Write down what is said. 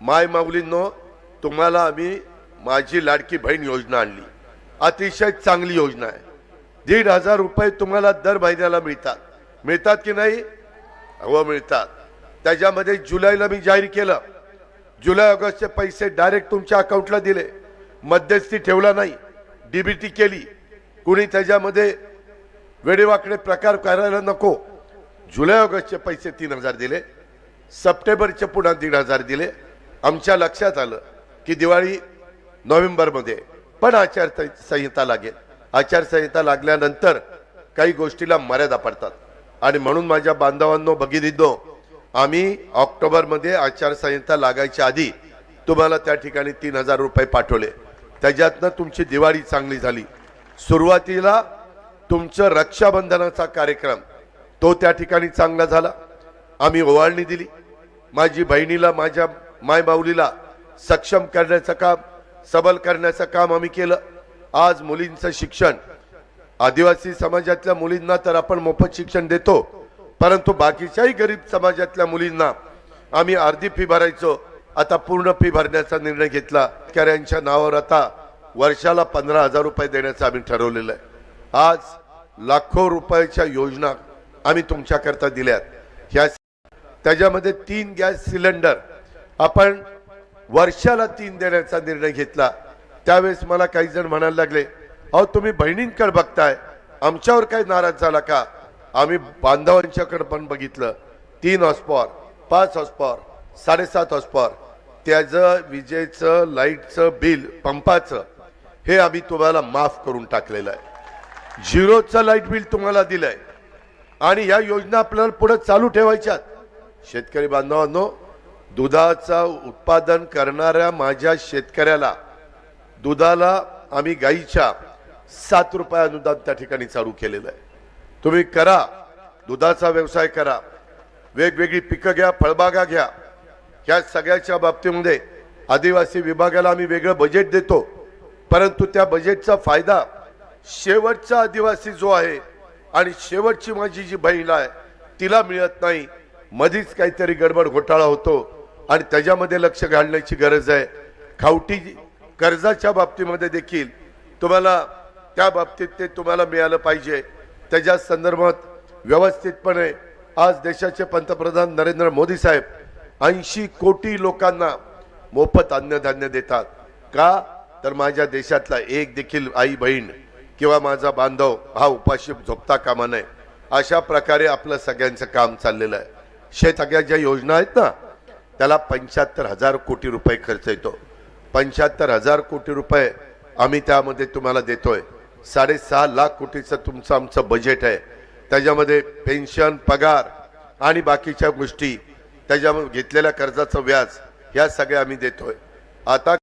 माय माऊलींनो तुम्हाला आम्ही माझी लाडकी बहीण योजना आणली. अतिशय चांगली योजना आहे. दीड हजार रुपये तुम्हाला दर महिन्याला मिळतात. मिळतात की नाही? हो मिळतात. त्याच्यामध्ये जुलैला मी जाहीर केलं. जुलै ऑगस्टचे पैसे डायरेक्ट तुमच्या अकाउंटला दिले. मध्यस्थी ठेवला नाही. डीबीटी केली. कुणी त्याच्यामध्ये वेडेवाकडे प्रकार करायला नको. जुलै ऑगस्टचे पैसे तीन हजार दिले. सप्टेंबरचे पुन्हा दीड हजार दिले. आमच्या लक्षात आलं की दिवाळी नोव्हेंबरमध्ये पण आचारसंहिता लागेल. आचारसंहिता लागल्यानंतर काही गोष्टीला मर्यादा पडतात. आणि म्हणून माझ्या बांधवांनो भगिनींनो आम्ही ऑक्टोबरमध्ये आचारसंहिता लागायच्या आधी तुम्हाला त्या ठिकाणी तीन हजार रुपये पाठवले. त्याच्यातनं तुमची दिवाळी चांगली झाली. सुरुवातीला तुमचं रक्षाबंधनाचा कार्यक्रम तो त्या ठिकाणी चांगला झाला. आम्ही ओवाळणी दिली. माझी बहिणीला माझ्या माय माऊलीला सक्षम करण्याचं काम सबल करण्याचं काम आम्ही केलं. आज मुलींचं शिक्षण आदिवासी समाजातल्या मुलींना तर आपण मोफत शिक्षण देतो परंतु बाकीच्याही गरीब समाजातल्या मुलींना आम्ही अर्धी फी भरायचो आता पूर्ण फी भरण्याचा निर्णय घेतला. शेतकऱ्यांच्या नावावर आता वर्षाला पंधरा हजार रुपये देण्याचं आम्ही ठरवलेलं आहे. आज लाखो रुपयाच्या योजना आम्ही तुमच्याकरता दिल्यात. ह्या त्याच्यामध्ये तीन गॅस सिलेंडर आपण वर्षाला तीन देण्याचा निर्णय घेतला. त्यावेळेस मला काही जण म्हणायला लागले अहो तुम्ही बहिणींकडे बघताय आमच्यावर काही नाराज झाला का? आम्ही बांधवांच्याकडे पण बघितलं. तीन हॉस्पॉर पाच हॉस्पॉर साडेसात हॉस्पॉर त्याचं विजेचं लाईटचं बिल पंपाचं हे आम्ही तुम्हाला माफ करून टाकलेलं आहे. झिरोचं लाइट बिल तुम्हाला दिलंय. आणि या योजना आपल्याला पुढे चालू ठेवायच्यात. शेतकरी बांधवांनो दुधाचा उत्पादन करणाऱ्या माझ्या शेतकऱ्याला दुधाला आम्ही गाईच्या सात रुपये अनुदान त्या ठिकाणी चालू केलेलं आहे. तुम्ही करा दुधाचा व्यवसाय करा वेगवेगळी पिकं घ्या फळबागा घ्या. ह्या सगळ्याच्या बाबतीमध्ये आदिवासी विभागाला आम्ही वेगळं बजेट देतो. परंतु त्या बजेटचा फायदा शेवटचा आदिवासी जो आहे आणि शेवटची माझी जी बहीण आहे तिला मिळत नाही. मधीच काहीतरी गडबड घोटाळा होतो. आणि त्याच्यामध्ये लक्ष घालण्याची गरज आहे. खावटी कर्जाच्या बाबतीमध्ये देखील तुम्हाला त्या बाबतीत ते तुम्हाला मिळालं पाहिजे. त्याच्या संदर्भात व्यवस्थितपणे आज देशाचे पंतप्रधान नरेंद्र मोदी साहेब ऐंशी कोटी लोकांना मोफत अन्नधान्य देतात. का? तर माझ्या देशातला एक देखील आई बहीण किंवा माझा बांधव हा उपाशी झोपता कामा नये. अशा प्रकारे आपलं सगळ्यांचं काम चाललेलं आहे. शेत सगळ्या ज्या योजना आहेत ना? त्याला पंच्याहत्तर हजार कोटी रुपये खर्च येतो. पंच्याहत्तर हजार कोटी रुपये आम्ही त्यामध्ये तुम्हाला देतोय. साडेसहा लाख कोटीचं तुमचं आमचं बजेट आहे. त्याच्यामध्ये पेन्शन पगार आणि बाकीच्या गोष्टी त्याच्यामध्ये घेतलेल्या कर्जाचं व्याज ह्या सगळ्या आम्ही देतोय. आता